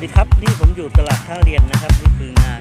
สวัสดีครับ นี่ผมอยู่ตลาดท่าเรียนนะครับ นี่คืองาน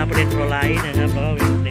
આપણે ટ્રોલાઈ นะครับแล้วก็